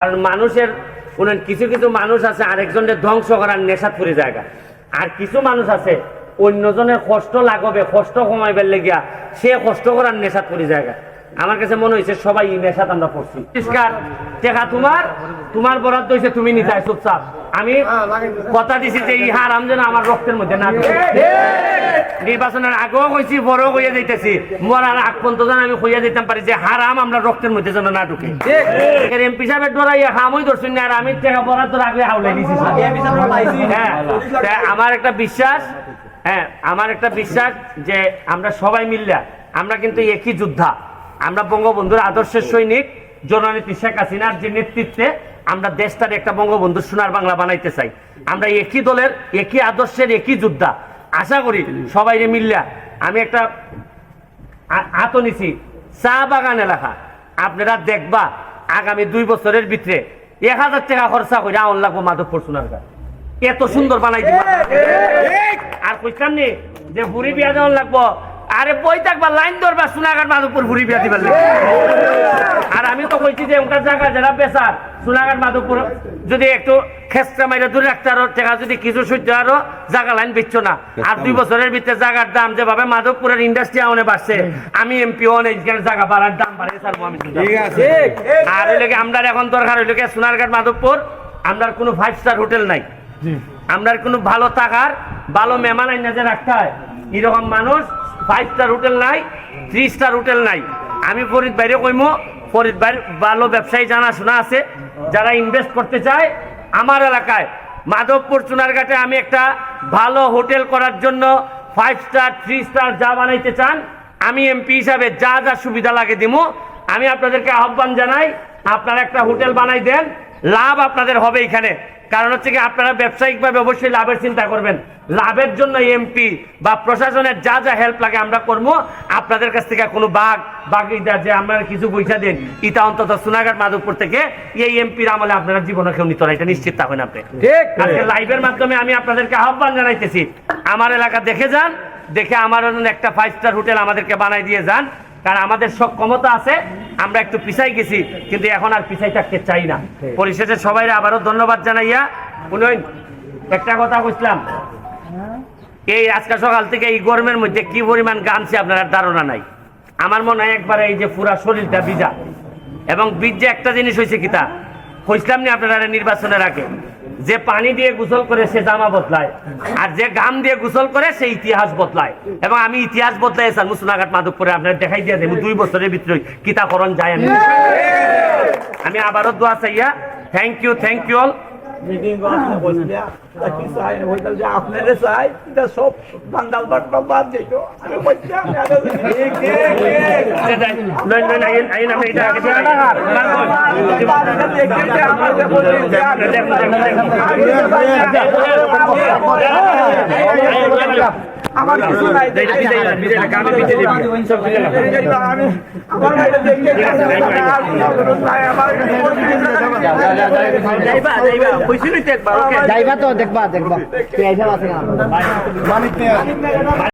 কারণ মানুষের, শুনেন, কিছু কিছু মানুষ আছে, আরেকজনের ধ্বংস করার নেশাত পড়ে জায়গা। আর কিছু মানুষ আছে, অন্যজনের কষ্ট লাগবে, কষ্ট কমাইবার লেগিয়া সে কষ্ট করার নেশাত পড়ে জায়গা। আমার কাছে মনে হয়েছে সবাই এই নেশাত আমরা পড়ছি। পরিষ্কার টেকা তোমার তোমার বরাদ্দ হয়েছে তুমি নিতে চুপচাপ। আমি কথা দিছি যে এই হারাম যেন আমার রক্তের মধ্যে না নির্বাচনের আগেও কইছি বড় কইয়া যাইতেছি। মরার আগ পর্যন্ত যেন আমি কইয়া দিতাম পারি যে হারাম আমরা রক্তের মধ্যে যেন না ঢুকে। এমপি সাহেবের ডরাইয়া হামই ধরছেন না আর আমি টাকা বরাদ্দ আগে দিছি। হ্যাঁ আমার একটা বিশ্বাস হ্যাঁ আমার একটা বিশ্বাস যে আমরা সবাই মিললে আমরা কিন্তু একই যোদ্ধা। আমরা বঙ্গবন্ধুর আদর্শের সৈনিক জননেত্রী শেখ হাসিনার যে নেতৃত্বে আমরা দেশটার একটা বঙ্গবন্ধু সোনার বাংলা বানাইতে চাই। আমরা একই দলের একই আদর্শের একই যোদ্ধা। আশা করি সবাই মিললা আমি একটা আত নিছি। চা বাগান এলাকা আপনারা দেখবা আগামী দুই বছরের ভিতরে এক হাজার টাকা খরচা করে আউন লাগবো মাধবপুর সোনার গাছ এত সুন্দর বানাই দিব। আর কইতাম নি যে ভুড়ি বিয়া দেওয়ান লাগবো। আরে বই থাকবা লাইন ধরবা সোনাঘাট মাধবপুর ভুড়ি বিয়া দিবার আর আমি তো কইছি যে ওটা জায়গা যারা বেচার সোনাঘাট মাধবপুর যদি একটু খেসটা মাইরে দূরে রাখতে আরও টাকা যদি কিছু সহ্য আরও জায়গা লাইন বেচছো না। আর দুই বছরের ভিতরে জায়গার দাম যেভাবে মাধবপুরের ইন্ডাস্ট্রি আউনে বাড়ছে আমি এমপি অনেক জায়গা বাড়ার দাম বাড়িয়ে ছাড়বো আমি ঠিক আছে। আর হইলে কি আমরা এখন দরকার হইলে কি সোনারঘাট মাধবপুর আমরা কোনো ফাইভ স্টার হোটেল নাই। আমরা কোনো ভালো থাকার ভালো মেহমান আইনা যে রাখতে হয় এরকম মানুষ ফাইভ স্টার হোটেল নাই থ্রি স্টার হোটেল নাই। আমি ফরিদ বাইরে কইমু, ফরিদ বাইরে ভালো ব্যবসায়ী জানাশোনা আছে, যারা ইনভেস্ট করতে চায়, আমার এলাকায়। মাধবপুর চুনারঘাটে আমি একটা ভালো হোটেল করার জন্য ফাইভ স্টার থ্রি স্টার যা বানাইতে চান, আমি এমপি হিসাবে যা যা সুবিধা লাগে দিমু, আমি আপনাদেরকে আহ্বান জানাই, আপনারা একটা হোটেল বানাই দেন, লাভ আপনাদের হবে এখানে। কারণ হচ্ছে কি আপনারা ব্যবসায়িকভাবে অবশ্যই লাভের চিন্তা করবেন। লাভের জন্য এমপি বা প্রশাসনের যা যা হেল্প লাগে আমরা করব। আপনাদের কাছ থেকে কোনো বাঘ বাগিদা যে আমরা কিছু পয়সা দিন ইটা অন্তত সোনাঘাট মাধবপুর থেকে এই এমপির আমলে আপনারা জীবনে কেউ নিত না এটা নিশ্চিত থাকবেন আপনি। আজকে লাইভের মাধ্যমে আমি আপনাদেরকে আহ্বান জানাইতেছি আমার এলাকা দেখে যান দেখে আমার একটা ফাইভ স্টার হোটেল আমাদেরকে বানাই দিয়ে যান কারণ আমাদের সক্ষমতা আছে। আমরা একটু পিছাই গেছি কিন্তু এখন আর পিছাই থাকতে চাই না। পরিশেষে সবাই আবারও ধন্যবাদ জানাইয়া উন্নয়ন একটা কথা বুঝলাম এই আজকে সকাল থেকে এই গরমের মধ্যে কি পরিমাণ গানছে আপনার ধারণা নাই। আমার মনে হয় একবার এই যে পুরা শরীরটা বিজা এবং বীজ একটা জিনিস হয়েছে কিতা হইসলাম নি আপনারা নির্বাচনের আগে। যে পানি দিয়ে গোসল করে সে জামা বদলায় আর যে গাম দিয়ে গোসল করে সে ইতিহাস বদলায়। এবং আমি ইতিহাস বদলাই স্যার মুসুনাঘাট মাধবপুরে আপনার দেখাই দিয়ে দেবো দুই বছরের ভিতরে কিতাকরণ যায় আমি। আমি আবারও দোয়া চাইয়া thank you thank you all meeting করতে বসলে কি চাই হোটেল যে আপনারে চাই এটা সব বান্দাল বাট্টা বাদ দিত আমি বলছি আমি আগে ঠিক ঠিক আমার কিছু নাই যাইবা তো দেখবা দেখবা আছে না